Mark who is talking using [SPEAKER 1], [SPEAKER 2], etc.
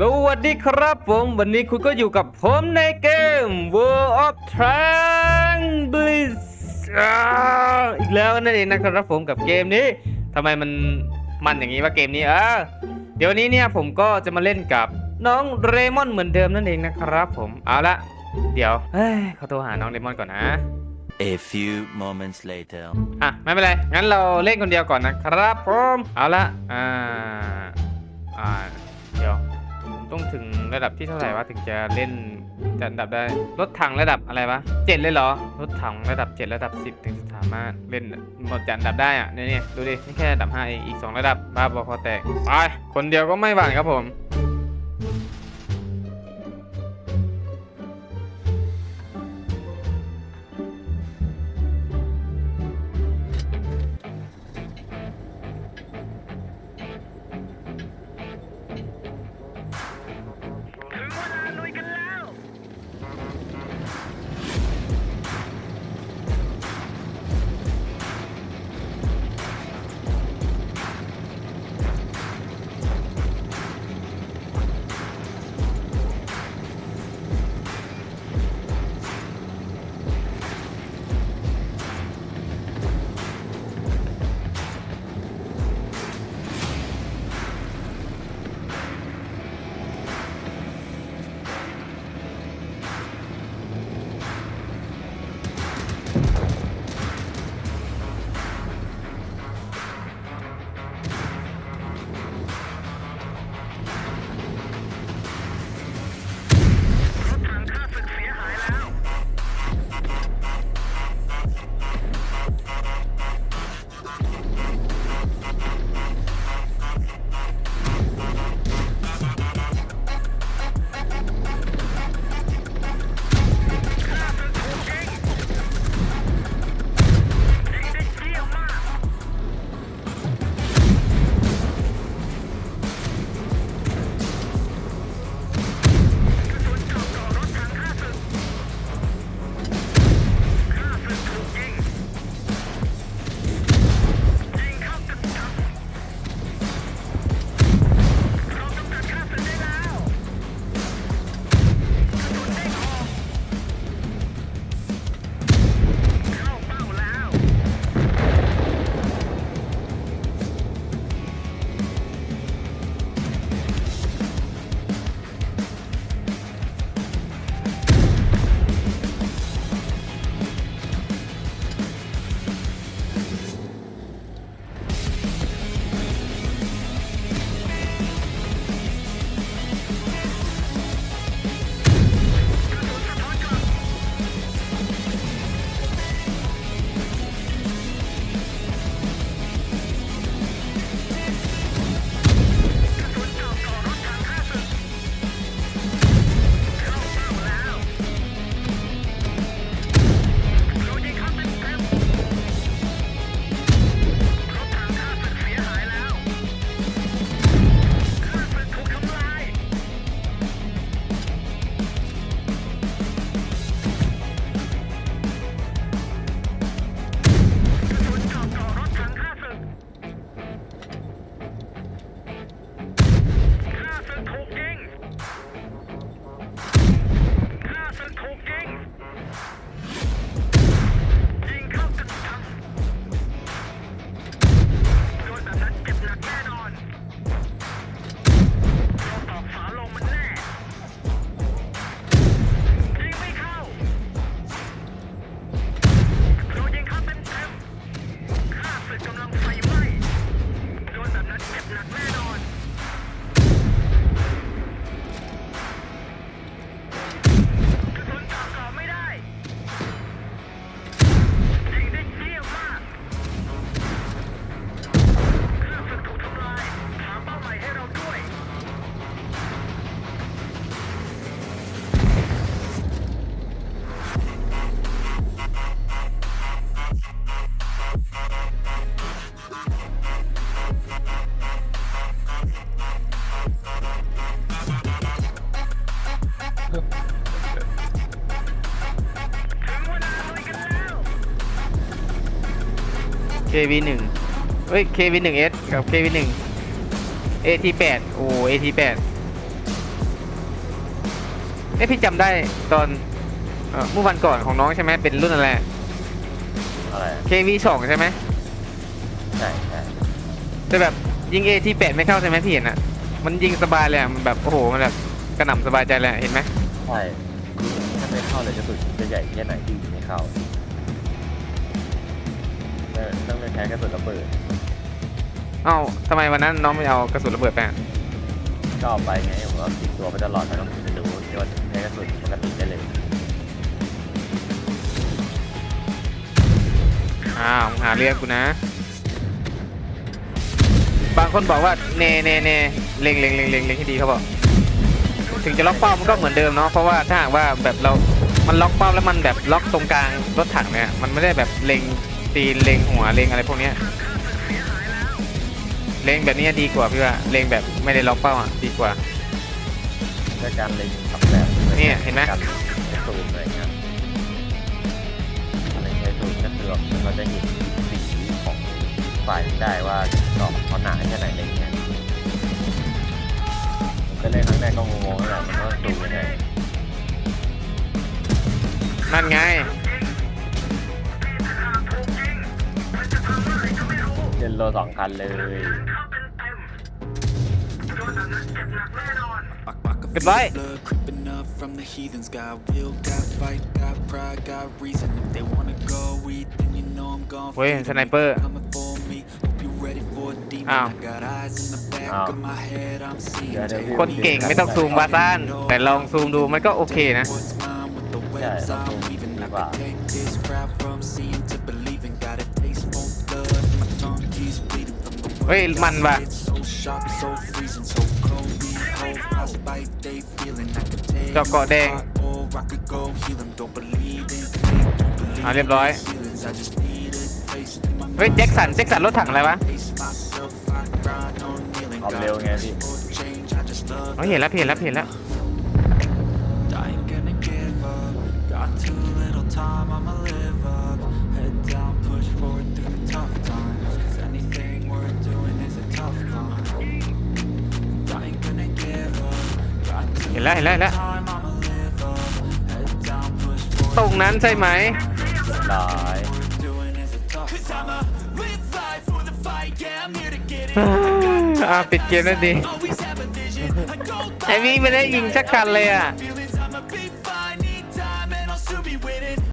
[SPEAKER 1] สวัสดีครับผม วันนี้คุณก็อยู่กับผมในเกม World of Tanks Blitz อ่าอีกแล้วนั่นเองนะครับผมกับเกมนี้ทำไมมันมันอย่างนี้ว่าเกมนี้เออเดี๋ยววันนี้เนี่ยผมก็จะมาเล่นกับน้องเรมอนเหมือนเดิมนั่นเองนะครับผมเอาละเดี๋ยวเฮ้ยเขาโทรหาน้องเรมอนก่อนนะ
[SPEAKER 2] A few moments later.
[SPEAKER 1] อะไม่เป็นไร งั้นเราเล่นคนเดียวก่อนนะครับผมเอาละอ่าอ่าเดี๋ยวผม ต้องถึงระดับที่เท่าไหร่วะถึงจะเล่นจัดอันดับได้รถถังระดับอะไรวะเจ็ดเลยเหรอรถถังระดับเจ็ดระดับสิบถึงจะสามารถเล่นหมดจัดอันดับได้อะเนี่ยเนี่ยดูดินี่แค่ระดับห้าเองอีกสองระดับบ้าบอคอแตกไปคนเดียวก็ไม่หวั่นครับผม KV1 เฮ้ย KV1S กับ KV1 AT8 โอ้ AT8 เอ้พี่จำได้ตอนเอ่อเมื่อวันก่อนของน้องใช่ไหมเป็นรุ่นอะไร
[SPEAKER 3] อะไร
[SPEAKER 1] KV2 ใช่ไหม
[SPEAKER 3] ใช่ใช่
[SPEAKER 1] แต่แบบยิงเอที่แปดไม่เข้าใช่ไหมพี่เห็นอะมันยิงสบายเลยอะมันแบบโอ้โหมันแบบกระหน่ำสบายใจเลยอะเห็นไหม
[SPEAKER 3] ใช่ถ้าไม่เข้าเลยกระสุนจะใหญ่แค่ไหนที่ไม่เข้า ช้กระสุนระเบิด
[SPEAKER 1] เอ้าทำไมวันนั้นน้องไม่เอากระสุนระเบิดไปอะ
[SPEAKER 3] ก็เอาไปไงผมเอาติดตัวไปตลอดแต่ต้องจะรู้ที่ว่าใช้กระสุนปกติได้เลย
[SPEAKER 1] อ้าวมึงหาเรื่องกูนะ บางคนบอกว่าเนเนเนเล็งเล็งเล็งเล็งเล็งให้ดีเขาบอก ถึงจะล็อกเป้ามันก็เหมือนเดิมเนาะ เพราะว่าถ้าหากว่าแบบเรา มันล็อกเป้าแล้วมันแบบล็อกตรงกลางรถถังเนี่ย มันไม่ได้แบบเล็ง ตีนเล็งหัวเล็งอะไรพวกเนี้ยเล็งแบบนี้ดีกว่าพี่ว่าเล็งแบบไม่ได้ล็อกเป้าอะดีกว่า
[SPEAKER 3] ด้วยการเล็งขับแบบ
[SPEAKER 1] เนี่ยเห็นไหม
[SPEAKER 3] การใช้ซูมอะไรเงี้ยอะไรใช้ซูมก็คือแบบเราจะเห็นสีของฝ่ายได้ว่าดอกเขาหนาแค่ไหนอะไรเงี้ยผมก็เล่นครั้งแรกก็งงๆนั่นแหละมันก็ซูมยังไง
[SPEAKER 1] นั่นไง
[SPEAKER 3] โลสองคันเลย
[SPEAKER 1] เรียบร้อย
[SPEAKER 4] Blood creeping up from the heathens. Got will, got fight, got pride, got reason. If they wanna go eat, then you know I'm gone.
[SPEAKER 1] เว้ยสไนเปอร์
[SPEAKER 4] Coming for me. Hope you ready for a demon.
[SPEAKER 1] Ow.
[SPEAKER 4] I got eyes in the back
[SPEAKER 3] Ow.
[SPEAKER 4] of my head. I'm seeing.
[SPEAKER 3] Yeah, they're
[SPEAKER 4] Take
[SPEAKER 1] คนเก่งไม่ต้องซูมวาซ่าน แต่ลองซูมดูมันก็โอเคนะ
[SPEAKER 4] what's mine with the
[SPEAKER 3] Yeah,
[SPEAKER 4] webs
[SPEAKER 3] don't
[SPEAKER 4] I'm
[SPEAKER 3] zoom
[SPEAKER 4] weaving. I
[SPEAKER 3] wow.
[SPEAKER 4] can take this crowd
[SPEAKER 1] เฮ้ย มันว่ะ
[SPEAKER 4] It's so sharp, so freezing, so cold. Behold, frostbite they feeling. I could take
[SPEAKER 1] เจาะเกาะแดง
[SPEAKER 4] or I could go heal 'em. Don't believe in fate, don't believe
[SPEAKER 1] อ่าเรียบร้อย
[SPEAKER 4] in feelings. I just need a taste in my
[SPEAKER 1] เฮ้ยแจ็คสันแจ็คสันรถถังอะไรวะ
[SPEAKER 4] pace myself. I grind on kneeling.
[SPEAKER 3] ความเร็วไงพี่
[SPEAKER 4] For change, I just love
[SPEAKER 1] เฮ้ยเห็นแล้วเห็นแล้วเห็นแล้ว แล้วเห็นแล้วเห็นแล้ว
[SPEAKER 4] time, I'ma live up. Head down, push forward
[SPEAKER 1] ตรงนั้นใช่ไหม
[SPEAKER 3] หลาย
[SPEAKER 4] doing is a tough Cause I'ma live life for the fight, yeah, I'm here to get it.
[SPEAKER 1] อ่าปิดเกมแล้วดี
[SPEAKER 4] Always have a vision, a goal
[SPEAKER 1] ไอวี่ไม่ได้ยิงสักกันเลยอะ
[SPEAKER 4] feel